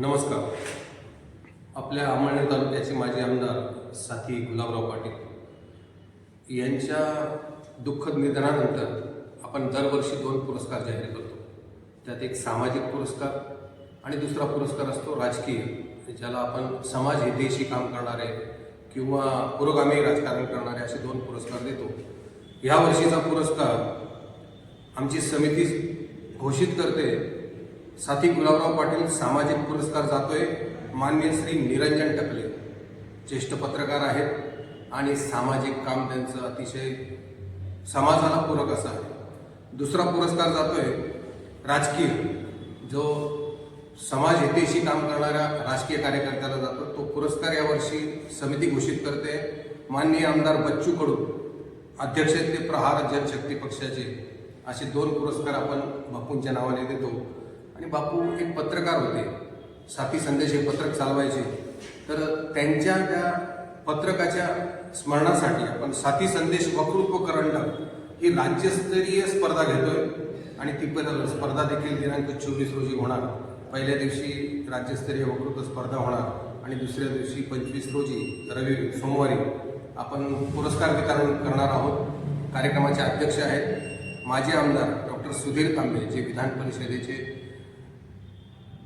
नमस्कार. आपल्या अमळनेर तालुक्याचे माजी आमदार साथी गुलाबराव पाटील. यांच्या दुःखद निधनानंतर आपण दरवर्षी दोन पुरस्कार जाहीर करतो. त्यात एक सामाजिक पुरस्कार आणि दुसरा पुरस्कार असतो राजकीय ज्याला आपण समाज हितेशी काम करणारे किंवा पुरोगामी राजकारण करणारे असे दोन पुरस्कार देतो. ह्या वर्षीचा पुरस्कार आमची समिती घोषित करते साथी गुलाबराव पाटील सामाजिक पुरस्कार जातोय. मान्य श्री निरंजन टकले. ज्येष्ठ पत्रकार आहेत आणि सामाजिक काम त्यांचं अतिशय समाजाला पूरक असं आहे. दुसरा पुरस्कार जातोय राजकीय. जो समाज हितेशी काम करणाऱ्या राजकीय कार्यकर्त्याला जातो. तो पुरस्कार यावर्षी समिती घोषित करते. माननीय आमदार बच्चू कडू अध्यक्ष ते प्रहार जनशक्ती पक्षाचे असे दोन पुरस्कार आपण बापूंच्या नावाने देतो. आणि बापू एक पत्रकार होते. साथी संदेश हे पत्रक चालवायचे. तर त्यांच्या त्या पत्रकाच्या स्मरणासाठी आपण साथी संदेश वक्तृत्व करंडक ही राज्यस्तरीय स्पर्धा घेतोय. आणि ती पर- स्पर्धा देखील दिनांक चोवीस रोजी होणार. पहिल्या दिवशी राज्यस्तरीय वक्तृत्व स्पर्धा होणार आणि दुसऱ्या दिवशी पंचवीस रोजी रवी सोमवारी आपण पुरस्कार वितरण करणार आहोत. कार्यक्रमाचे अध्यक्ष आहेत माजी आमदार डॉक्टर सुधीर तांबे जे विधान परिषदेचे